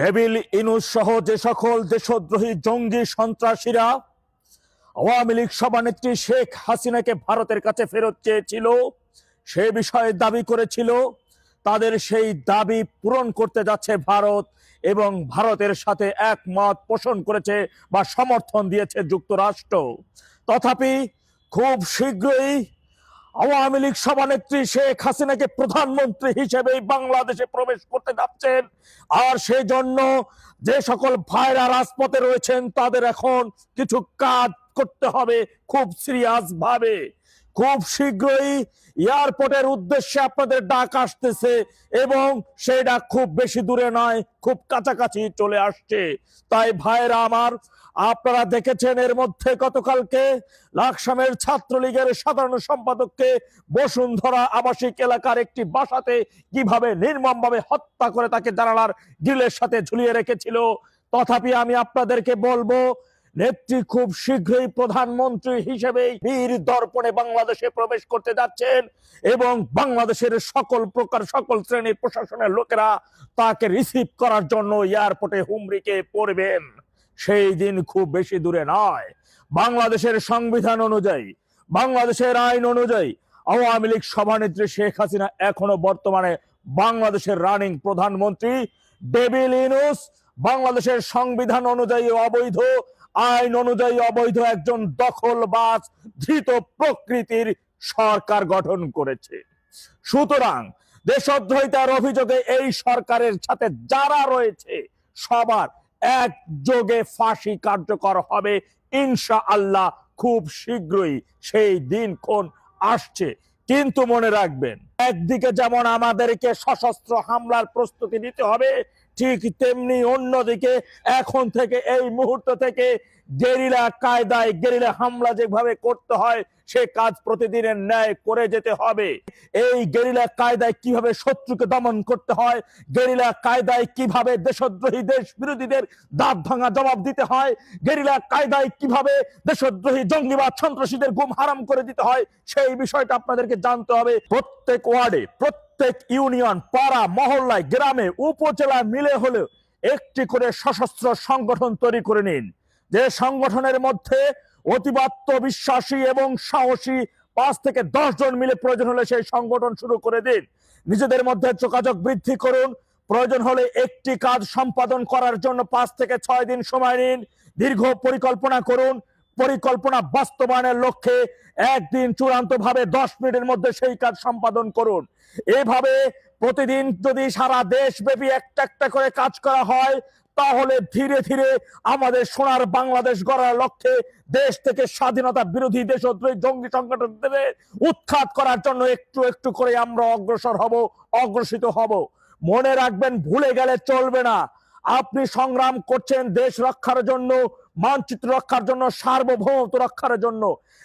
Devil Yunus সহ যে সকল দেশদ্রোহী, জঙ্গি, সন্ত্রাসীরা আওয়ামী লীগ সভানেত্রী শেখ হাসিনাকে ভারতের কাছে ফেরত চেয়েছিল, সে বিষয়ে দাবি করেছিল। তাদের সেই দাবি পূরণ করতে যাচ্ছে ভারত এবং ভারতের সাথে একমত পোষণ করেছে বা সমর্থন দিয়েছে যুক্তরাষ্ট্র। তথাপি খুব শীঘ্রই আওয়ামী লীগ সভানেত্রী শেখ হাসিনাকে প্রধানমন্ত্রী হিসেবে বাংলাদেশে প্রবেশ করতে যাচ্ছেন। আর সেই জন্য যে সকল ভাইরা রাজপথে রয়েছেন, তাদের এখন কিছু কাজ করতে হবে খুব সিরিয়াস ভাবে। খুব শীঘ্রই এয়ারপোর্টের উদ্দেশ্যে আপনাদের ডাক আসতেছে এবং সেই ডাক খুব বেশি দূরে নয়, খুব কাছাকাছি চলে আসছে। তাই ভাইরা আমার, আপনারা দেখেছেন এর মধ্যে গতকালকে লাকসামের ছাত্রলীগের সাধারণ সম্পাদককে বসুন্ধরা আবাসিক এলাকার একটি বাসাতে কীভাবে নির্মমভাবে হত্যা করে তাকে জানালার গ্রিলের সাথে ঝুলিয়ে রেখেছিল, তথাপি আমি আপনাদেরকে বলব নেত্রী খুব শীঘ্রই প্রধানমন্ত্রী হিসেবে বীর দর্পণে বাংলাদেশে প্রবেশ করতে যাচ্ছেন এবং বাংলাদেশের সকল প্রকার, সকল শ্রেণির প্রশাসনের লোকেরা তাকে রিসিভ করার জন্য এয়ারপোর্টে হুমরিকে পড়বেন। সেই দিন খুব বেশি দূরে নয়। বাংলাদেশের সংবিধান অনুযায়ী, বাংলাদেশের আইন অনুযায়ী আওয়ামী লীগ সভানেত্রী শেখ হাসিনা এখনও বর্তমানে বাংলাদেশের রানিং প্রধানমন্ত্রী। ডেভিল ইনুস বাংলাদেশের সংবিধান অনুযায়ী অবৈধ আইন অনুযায়ী অবৈধ একজন দখলবাজ ধৃত প্রকৃতির সরকার গঠন করেছে। সুতরাং দেশদ্রোহিতার অভিযোগে এই সরকারের সাথে যারা রয়েছে, সবার একযোগে ফাঁসি কার্যকর হবে ইনশা আল্লাহ খুব শীঘ্রই, সেই দিনক্ষণ আসছে। কিন্তু মনে রাখবেন, একদিকে যেমন আমাদেরকে সশস্ত্র হামলার প্রস্তুতি নিতে হবে ঠিক তেমনি অন্যদিকে এখন থেকে এই মুহূর্ত থেকে গেরিলা কায়দায় গেরিলা হামলা যেভাবে করতে হয়, সে কাজ প্রতিদিনের ন্যায় করে যেতে হবে। এই গেরিলা কায়দায় কীভাবে শত্রুকে দমন করতে হয়, গেরিলা কায়দায় কীভাবে দেশদ্রোহী দেশ বিরোধীদের দাঁত ভাঙা জবাব দিতে হয়, গেরিলা কায়দায় কীভাবে দেশদ্রোহী জঙ্গিবাদ সন্ত্রাসীদের গুম হারাম করে দিতে হয়, সেই বিষয়টা আপনাদেরকে জানতে হবে প্রত্যেক ওয়ার্ডে, প্রত্যেক ইউনিয়ন, পাড়া, মহল্লায়, গ্রামে উপজেলা মিলে হলেও একটি করে সশস্ত্র সংগঠন তৈরি করে নিন। যে সংগঠনের মধ্যে অতিবাত্য বিশ্বাসী এবং সাহসী পাঁচ থেকে দশ জন মিলে প্রয়োজন হলে সেই সংগঠন শুরু করে দিন। নিজেদের মধ্যে যোগাযোগ বৃদ্ধি করুন। প্রয়োজন হলে একটি কাজ সম্পাদন করার জন্য পাঁচ থেকে ছয় দিন সময় নিন। দীর্ঘ পরিকল্পনা করুন। পরিকল্পনা বাস্তবায়নের লক্ষ্যে একদিন চূড়ান্ত ভাবে দশ মিনিটের মধ্যে সেই কাজ সম্পাদন করুন। এভাবে প্রতিদিন যদি সারা দেশব্যাপী একটা একটা করে কাজ করা হয়, তাহলে ধীরে ধীরে আমাদের সোনার বাংলাদেশ গড়ার লক্ষ্যে দেশ থেকে স্বাধীনতা বিরোধী দেশদ্রোহী জঙ্গি সংগঠনদের উৎখাত করার জন্য একটু একটু করে আমরা অগ্রসর হব, অগ্রসিত হব। মনে রাখবেন, ভুলে গেলে চলবে না। আপনি সংগ্রাম করছেন দেশ রক্ষার জন্য মানচিত্র রক্ষার জন্য, সার্বভৌমত্ব রক্ষার জন্য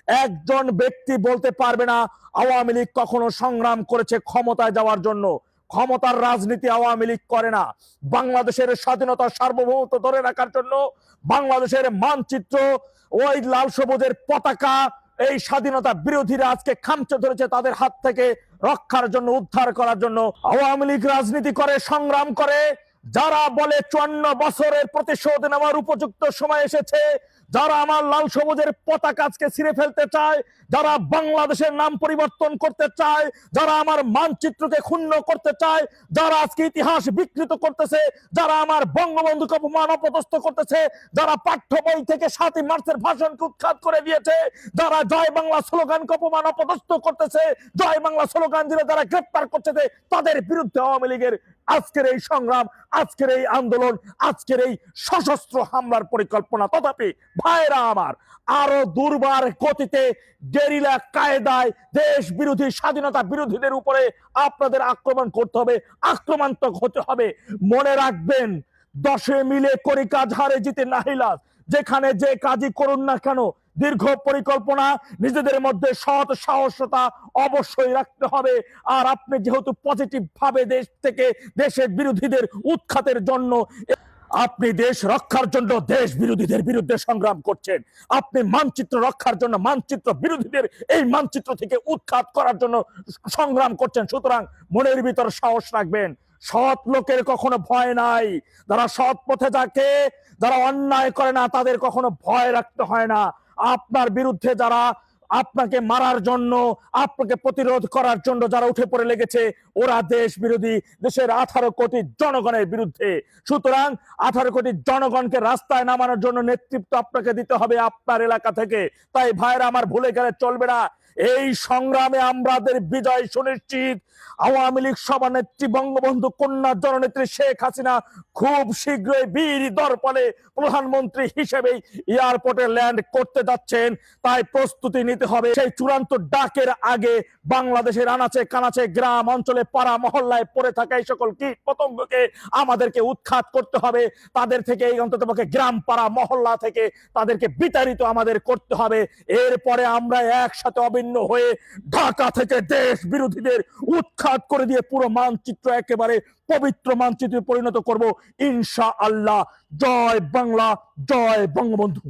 একজন ব্যক্তি বলতে পারবে না, আওয়ামী লীগ কখনো সংগ্রাম করেছে ক্ষমতায় যাওয়ার জন্য। ক্ষমতার রাজনীতি আওয়ামী লীগ করে না। বাংলাদেশের স্বাধীনতা সার্বভৌমত্ব ধরে রাখার জন্য বাংলাদেশের মানচিত্র, ওই লাল সবুজের পতাকা, এই স্বাধীনতা বিরোধীরা আজকে খামচে ধরেছে তাদের হাত থেকে রক্ষার জন্য, উদ্ধার করার জন্য। আওয়ামী লীগ রাজনীতি করে, সংগ্রাম করে যারা বলে চুয়ান্ন বছরের প্রতিশোধ নেওয়ার উপযুক্ত সময় এসেছে, যারা আমার লাল সবুজের পতাকা আজকে ছিঁড়ে ফেলতে চায়, যারা বাংলাদেশের নাম পরিবর্তন করতে চায়, যারা আমার মানচিত্রকে ক্ষুণ্ণ করতে চায়, যারা আজকে ইতিহাস বিকৃত করতেছে, যারা আমার বঙ্গবন্ধুকে অপমান অপদস্থ করতেছে, যারা পাঠ্য বই থেকে সাতই মার্চের ভাষণকে উৎখাত করে দিয়েছে, যারা জয় বাংলা স্লোগানকে অপমান অপদস্থ করতেছে, জয় বাংলা স্লোগান দিলে যারা গ্রেপ্তার করছে তাদের বিরুদ্ধে আওয়ামী লীগের আজকের এই সংগ্রাম, আজকের এই আন্দোলন, আজকের এই সশস্ত্র হামলার পরিকল্পনা। তথাপি ভাইরা আমার, আরও দুর্বার গতিতে গেরিলা কায়দায় দেশ বিরোধী স্বাধীনতা বিরোধীদের উপরে আপনাদের আক্রমণ করতে হবে, আক্রমণাত্মক হতে হবে। মনে রাখবেন, দশে মিলে করি কাজ হারে জিতে নাহিলাস। যেখানে যে কাজই করুন না কেন দীর্ঘ পরিকল্পনা, নিজেদের মধ্যে সৎ সাহসতা অবশ্যই রাখতে হবে। আর আপনি যেহেতু পজিটিভ ভাবে দেশ থেকে দেশের বিরোধীদের উৎখাতের জন্য, আপনি দেশ রক্ষার জন্য দেশ বিরোধীদের বিরুদ্ধে সংগ্রাম করছেন। আপনি মানচিত্র রক্ষার জন্য, মানচিত্র বিরোধীদের এই মানচিত্র থেকে উৎখাত করার জন্য সংগ্রাম করছেন। সুতরাং মনের ভিতর সাহস রাখবেন। সৎ লোকের কখনো ভয় নাই। যারা সৎ পথে থাকে যারা অন্যায় করে না, তাদের কখনো ভয় রাখতে হয় না। আপনার বিরুদ্ধে যারা আপনাকে মারার জন্য, আপনাকে প্রতিরোধ করার জন্য যারা উঠে পড়ে লেগেছে, ওরা দেশ বিরোধী, দেশের আঠারো কোটি জনগণের বিরুদ্ধে। সুতরাং আঠারো কোটি জনগণকে রাস্তায় নামানোর জন্য নেতৃত্ব আপনাকে দিতে হবে আপনার এলাকা থেকে। তাই ভাইরা, আমার ভুলে গেলে চলবে না। এই সংগ্রামে আমাদের বিজয় সুনিশ্চিত। আওয়ামী লীগ সভানেত্রী বঙ্গবন্ধু কন্যা জননেত্রী শেখ হাসিনা খুব শীঘ্রই বীর দর্পণে প্রধানমন্ত্রী হিসেবে এয়ারপোর্টে ল্যান্ড করতে যাচ্ছেন। তাই প্রস্তুতি নিতে হবে। সেই চূড়ান্ত ডাকের আগে বাংলাদেশের আনাচে কানাচে গ্রাম অঞ্চলে পাড়া মহল্লায় পড়ে থাকা এই সকল কীট পতঙ্গকে আমাদেরকে উৎখাত করতে হবে। তাদের থেকে এই অন্তত গ্রাম, পাড়া, মহল্লা থেকে তাদেরকে বিতাড়িত আমাদের করতে হবে। এরপরে আমরা একসাথে অভিন্ন হয়ে ঢাকা থেকে দেশ বিরোধীদের উৎখাত করে দিয়ে পুরো মানচিত্র একেবারে পবিত্র মানচিত্রে পরিণত করব। ইনশা আল্লাহ জয় বাংলা, জয় বঙ্গবন্ধু।